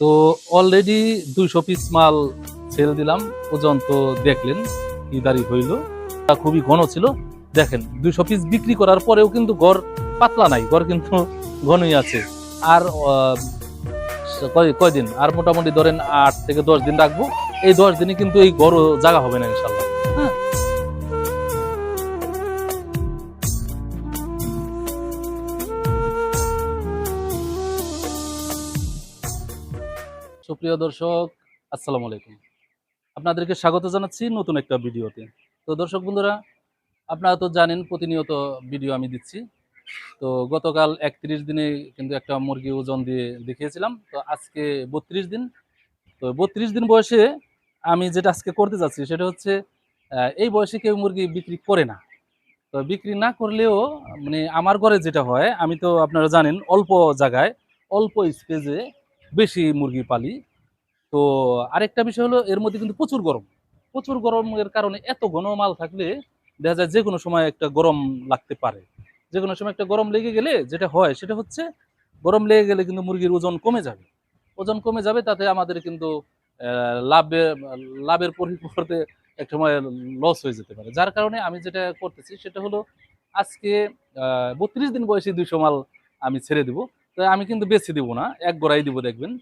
তো অলরেডি দুইশো পিস মাল সেল দিলাম। ওজন তো দেখলেন কি দাঁড়িয়ে হইল। তা খুবই ঘন ছিল। দেখেন, দুইশো পিস বিক্রি করার পরেও কিন্তু গড় পাতলা নাই, গড় কিন্তু ঘনই আছে। আর কয়দিন? আর মোটামুটি ধরেন আট থেকে দশ দিন রাখব। এই দশ দিনে কিন্তু এই গড় জায়গা হবে না ইনশাল্লাহ। সুপ্রিয় দর্শক, আসসালামু আলাইকুম। আপনাদেরকে স্বাগত জানাচ্ছি নতুন একটা ভিডিওতে। তো দর্শক বন্ধুরা, আপনারা তো জানেন প্রতিনিয়ত ভিডিও আমি দিচ্ছি। তো গতকাল একত্রিশ দিনে কিন্তু একটা মুরগি ওজন দিয়ে দেখিয়েছিলাম। তো আজকে বত্রিশ দিন। তো বত্রিশ দিন বয়সে আমি যেটা আজকে করতে যাচ্ছি সেটা হচ্ছে এই বয়সে কেউ মুরগি বিক্রি করে না। তো বিক্রি না করলেও মানে আমার ঘরে যেটা হয়, আমি তো আপনারা জানেন, অল্প জায়গায়, অল্প স্পেসে বেশি মুরগি পালি। তো আরেকটা বিষয় হলো, এর মধ্যে কিন্তু প্রচুর গরম। প্রচুর গরমের কারণে এত ঘন মাল থাকলে দেখা যায় যে কোনো সময় একটা গরম লাগতে পারে। যে কোনো সময় একটা গরম লেগে গেলে যেটা হয়, সেটা হচ্ছে গরম লেগে গেলে কিন্তু মুরগির ওজন কমে যাবে। ওজন কমে যাবে, তাতে আমাদের কিন্তু লাভে, লাভের পরিবর্তে এক সময় লস হয়ে যেতে পারে। যার কারণে আমি যেটা করতেছি, সেটা হলো আজকে বত্রিশ দিন বয়সে দুইশো মাল আমি ছেড়ে দিব। তো আমি কিন্তু বেশি দিব না, এক গড়াই দিব দেখবেন।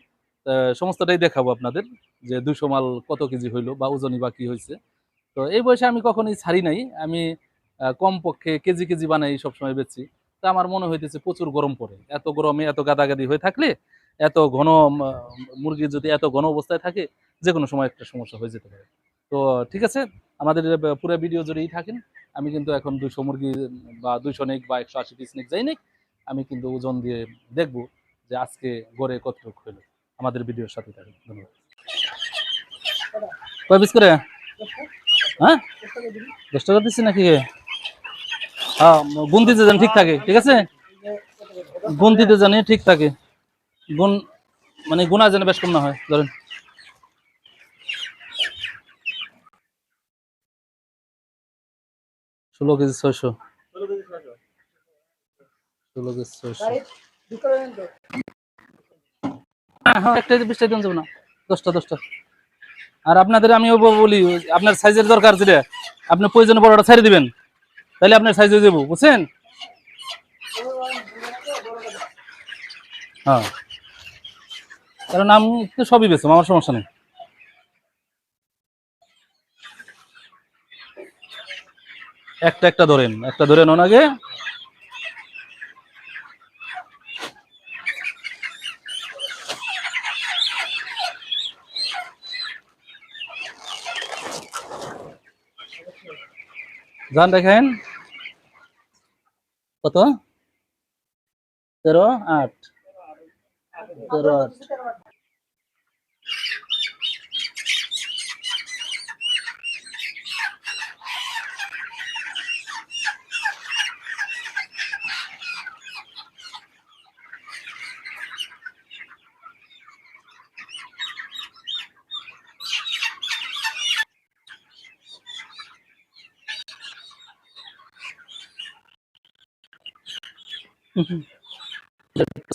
সমস্তটাই দেখাবো আপনাদের যে দুশো মাল কত কেজি হইল বা ওজনই বা কি হয়েছে তো এই বয়সে আমি কখনোই ছাড়ি নাই, আমি কম পক্ষে কেজি কেজি বানাই সবসময় বেচছি তা আমার মনে হইতেছে প্রচুর গরম পড়ে। এত গরমে এত গাদাগাদি হয়ে থাকলে এত ঘন মুরগি যদি এত ঘন অবস্থায় থাকে যে কোনো সময় একটা সমস্যা হয়ে যেতে পারে। তো ঠিক আছে, আমাদের পুরো ভিডিও জুড়েই থাকেন। আমি কিন্তু এখন দুইশো মুরগি বা দুইশো নেক বা একশো আশি পিস নেক যাই নেক আমি কিন্তু ওজন দিয়ে দেখব যে আজকে গড়ে কতটুকু হইল আমাদের ভিডিওর সাথে থাকুন, ধন্যবাদ। কয় পিস করে? হ্যাঁ? দশ টাকা দিচ্ছি নাকি? হ্যাঁ গুণ দিতে জানি ঠিক থাকে, ঠিক আছে? গুণ দিতে জানি ঠিক থাকে। গুণ মানে গুণা যেন বেশ কম না হয়, ধরেন। ষোলো কেজি ছয়শো। ষোলো কেজি ছয়শো হ্যাঁ একটা বিশটা দিন যাব না। দশটা দশটা। আর আপনাদের আমিও ব- বলি আপনার সাইজের দরকার যেটা। আপনি প্রয়োজনে বড়টা ছাড়ি দিবেন। তাহলে আপনার সাইজ হয়ে যাব বুঝছেন? হ্যাঁ। কারণ আমি তো সবই বেছো আমার সমস্যা নেই। একটা একটা ধরেন একটা ধরে নেন আগে যান দেখেন। কত? তেরো আট। তেরো আট।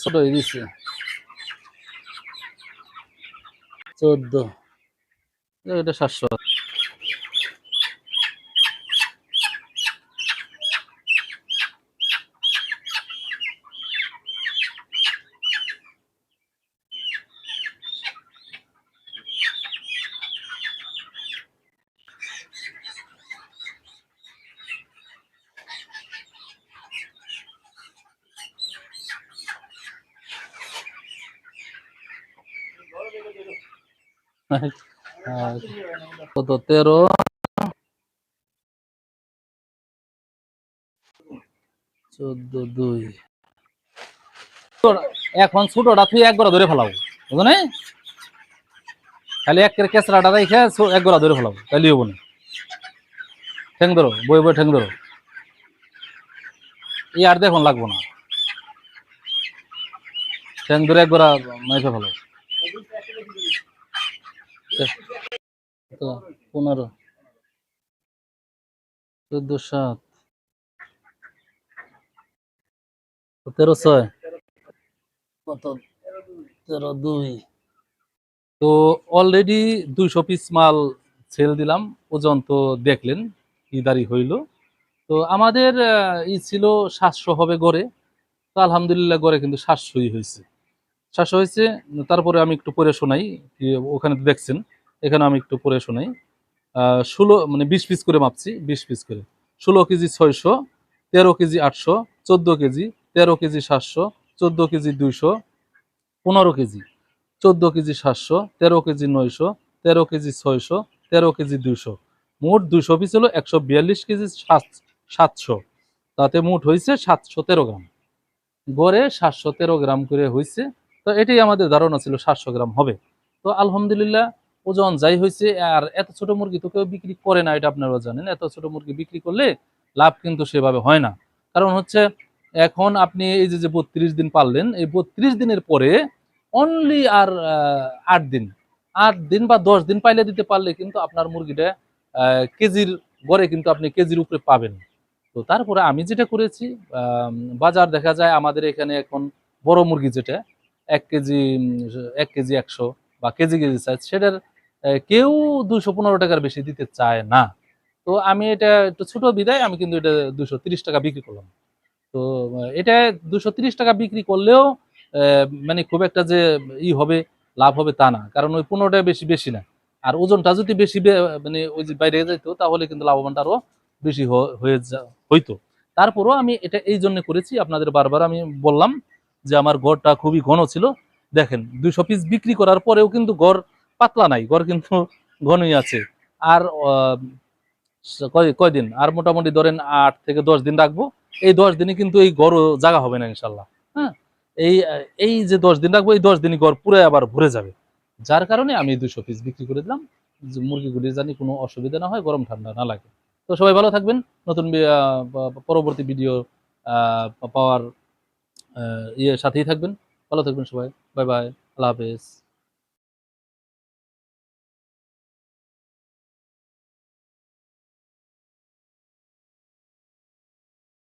ছোট হয়ে গেছে। চোদ্দ। এটা সাতশো আর কত তেরো চোদ্দ দুই এখন ছোটটা তুই এক গড়া ধরে ফেলাবো বুঝো না খালি এক কেঁচড়াটা রেখে ছো- এক গড়া ধরে ফেলাবো তাহলে হব না ঠেং ধরো বই বই ঠেং ধরো। এই আর দেখুন লাগবো না। ঠেং ধরে এক গড়া মাইফে ফেলাবো তো পনেরো। চোদ্দ সাত। তেরো ছয়। কত? তেরো দুই। তো অলরেডি দুইশো পিস মাল সেল দিলাম। ওজন তো দেখলেন কি দাঁড়ি হইল। তো আমাদের ই ছিল সাতশো হবে গড়ে। তো আলহামদুলিল্লাহ গড়ে কিন্তু সাতশোই হয়েছে সাতশো হয়েছে। তারপরে আমি একটু পরে শোনাই ওখানে দেখছেন, এখানে আমি একটু পরে শোনাই। ষোলো মানে বিশ পিস করে মাপছি, বিশ পিস করে। ষোলো কেজি ছয়শো, তেরো কেজি আটশো, চোদ্দ কেজি, তেরো কেজি সাতশো, চোদ্দ কেজি দুইশো, পনেরো কেজি, চোদ্দ কেজি সাতশো, তেরো কেজি নয়শো, তেরো কেজি ছয়শো, তেরো কেজি দুইশো। মোট দুইশো পিস হলো একশো বিয়াল্লিশ কেজি সাত- সাতশো। তাতে মোট হয়েছে সাতশো তেরো গ্রাম। গড়ে সাতশো তেরো গ্রাম করে হয়েছে তো এটাই আমাদের ধারণা ছিল সাতশো গ্রাম হবে। তো আলহামদুলিল্লাহ ওজন যাই হয়েছে, আর এত ছোট মুরগি তো কেউ বিক্রি করে না, এটা আপনারা জানেন। এত ছোট মুরগি বিক্রি করলে লাভ কিন্তু সেভাবে হয় না। কারণ হচ্ছে, এখন আপনি এই যে বত্রিশ দিন পারলেন এই বত্রিশ দিনের পরে অনলি আর আট দিন। আট দিন বা দশ দিন পাইলে দিতে পারলে কিন্তু আপনার মুরগিটা কেজির গড়ে কিন্তু আপনি কেজির উপরে পাবেন। তো তারপরে আমি যেটা করেছি বাজার দেখা যায় আমাদের এখানে এখন বড় মুরগি যেটা এক কেজি এক কেজি একশো বা কেজি কেজি সাইজ সেটার কেউ দুশো পনেরো টাকার বেশি দিতে চায় না। তো আমি এটা একটু ছোট বিদায়, আমি কিন্তু এটা দুশো তিরিশ টাকা বিক্রি করলাম। তো এটা দুশো তিরিশ টাকা বিক্রি করলেও মানে খুব একটা যে ই হবে, লাভ হবে তা না। কারণ ওই পনেরোটা বেশি বেশি না। আর ওজনটা যদি বেশি মানে ওই যে বাইরে যেত তাহলে কিন্তু লাভবানটা আরও বেশি হয়ে হইতো। তারপরও আমি এটা এই জন্য করেছি, আপনাদের বারবার আমি বললাম যে আমার গড়টা খুবই ঘন ছিল, দেখেন, দুইশো পিস বিক্রি করার পরেও কিন্তু গড় পাতলা নাই গড় কিন্তু ঘনই আছে। আর কয়দিন? আর মোটামুটি ধরেন আট থেকে দশ দিন রাখব, এই দশ দিনে কিন্তু এই গড় জায়গা হবে না ইনশাল্লাহ হ্যাঁ? এই এই যে দশ দিন রাখব, এই দশ দিনই গড় পুরো আবার ভরে যাবে। যার কারণে আমি দুশো পিস বিক্রি করে দিলাম মুরগিগুলি জানি কোনো অসুবিধা না হয়, গরম ঠান্ডা না লাগে। তো সবাই ভালো থাকবেন, নতুন পরবর্তী ভিডিও পাওয়ার ইয়ে সাথেই থাকবেন। ভালো থাকবেন সবাই। বাই বাই আল্লাহ হাফেজ।